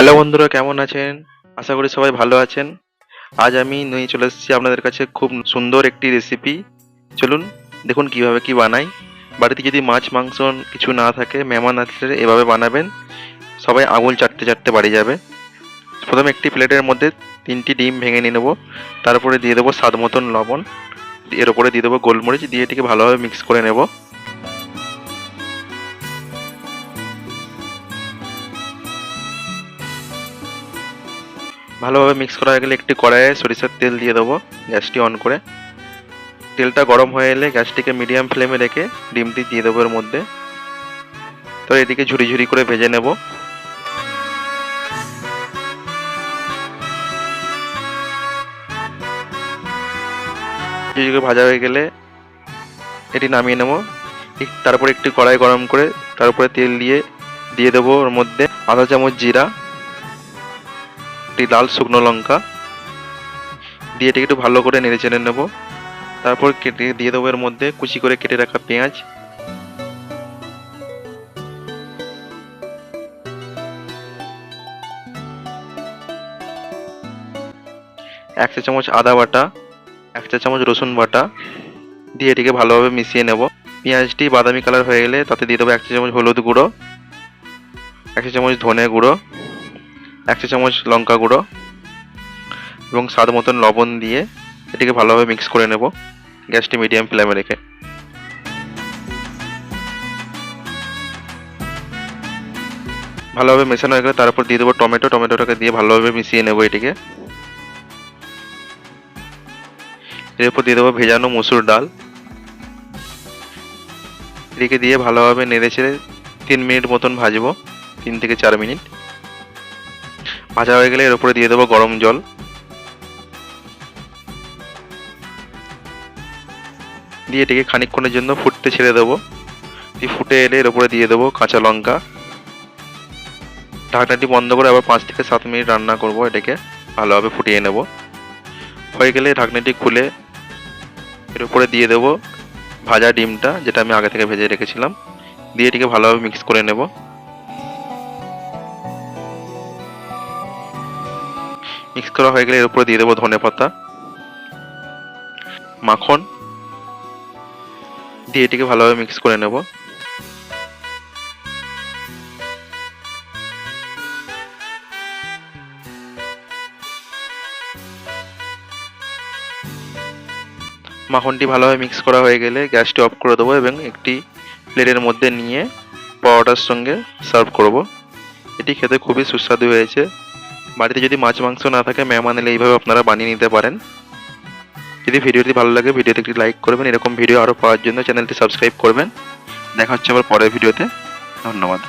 Hello বন্ধুরা, কেমন আছেন? আশা করি সবাই ভালো আছেন। আজ আমি নিয়ে চলে এসেছি আপনাদের কাছে খুব সুন্দর একটি রেসিপি চলুন, দেখুন কীভাবে কি বানাই। বাড়িতে যদি মাছ, মাংস কিছু না থাকে, মেহমান আসলে এভাবে বানাবেন, সবাই আঙুল চাটতে চাটতে বাড়ি যাবে। প্রথমে একটি প্লেটের মধ্যে তিনটি ডিম ভেঙে নিয়ে নেব। তারপরে দিয়ে দেবো স্বাদ মতন লবণ। এর উপরে দিয়ে দেবো গোলমরিচ, দিয়ে এটিকে ভালোভাবে মিক্স করে নেব। ভালোভাবে মিক্স করা হয়ে গেলে একটি কড়াইয়ে সরিষার তেল দিয়ে দেবো, গ্যাসটি অন করে। তেলটা গরম হয়ে এলে গ্যাসটিকে মিডিয়াম ফ্লেমে রেখে ডিমটি দিয়ে দেবো এর মধ্যে। তো এদিকে ঝুরি ঝুরি করে ভেজে নেব। ভাজা হয়ে গেলে এটি নামিয়ে নেব। তারপর একটি কড়াই গরম করে তার উপরে তেল দিয়ে দিয়ে দেবো ওর মধ্যে আধা চামচ জিরা একটি লাল শুকনো লঙ্কা দিয়ে এটাকে একটু ভালো করে নেড়ে চেড়ে নেব। তারপর কেটে দিয়ে দেবো এর মধ্যে কুচি করে কেটে রাখা পেঁয়াজ। এক চা চামচ আদা বাটা, এক চা চামচ রসুন বাটা দিয়ে এটিকে ভালোভাবে মিশিয়ে নেব। পেঁয়াজটি বাদামি কালার হয়ে গেলে তাতে দিয়ে দেবো এক চা চামচ হলুদ গুঁড়ো, এক চা চামচ ধনে গুঁড়ো এক চা চামচ লঙ্কা গুঁড়ো এবং স্বাদ মতন লবণ দিয়ে এটিকে ভালোভাবে মিক্স করে নেব গ্যাসটি মিডিয়াম ফ্লেমে রেখে। ভালোভাবে মেশানো হয়ে গেলে তারপর দিয়ে দেবো টমেটো। টমেটোটাকে দিয়ে ভালোভাবে মিশিয়ে নেব এটিকে। এরপর দিয়ে দেবো ভেজানো মসুর ডাল। এটিকে দিয়ে ভালোভাবে নেড়ে ছেড়ে তিন মিনিট মতন ভাজবো, তিন থেকে চার মিনিট। ভাজা হয়ে গেলে এর উপরে দিয়ে দেবো গরম জল। দিয়ে এটিকে খানিকক্ষণের জন্য ফুটতে ছেড়ে দেবো। দিয়ে ফুটে এলে এর উপরে দিয়ে দেবো কাঁচা লঙ্কা। ঢাকনাটি বন্ধ করে আবার পাঁচ থেকে সাত মিনিট রান্না করব এটাকে। ভালোভাবে ফুটিয়ে নেব। হয়ে গেলে ঢাকনাটি খুলে এর উপরে দিয়ে দেবো ভাজা ডিমটা, যেটা আমি আগে থেকে ভেজে রেখেছিলাম। দিয়ে এটিকে ভালোভাবে মিক্স করে নেব। মিক্স করা হয়ে গেলে এর উপরে দিয়ে দেবো ধনে পাতা, মাখন। দিয়ে এটিকে ভালোভাবে মিক্স করে নেব। মাখনটি ভালোভাবে মিক্স করা হয়ে গেলে গ্যাসটি অফ করে দেবো এবং একটি প্লেটের মধ্যে নিয়ে পাওয়াটার সঙ্গে সার্ভ করব। এটি খেতে খুবই সুস্বাদু হয়েছে। বাড়িতে যদি মাছ, মাংস না থাকে মেহমান এলে এইভাবে আপনারা বানিয়ে নিতে পারেন। যদি ভিডিওটি ভালো লাগে, ভিডিওতে একটি লাইক করবেন। এরকম ভিডিও আরও পাওয়ার জন্য চ্যানেলটি সাবস্ক্রাইব করবেন। দেখা হচ্ছে আবার পরের ভিডিওতে। ধন্যবাদ।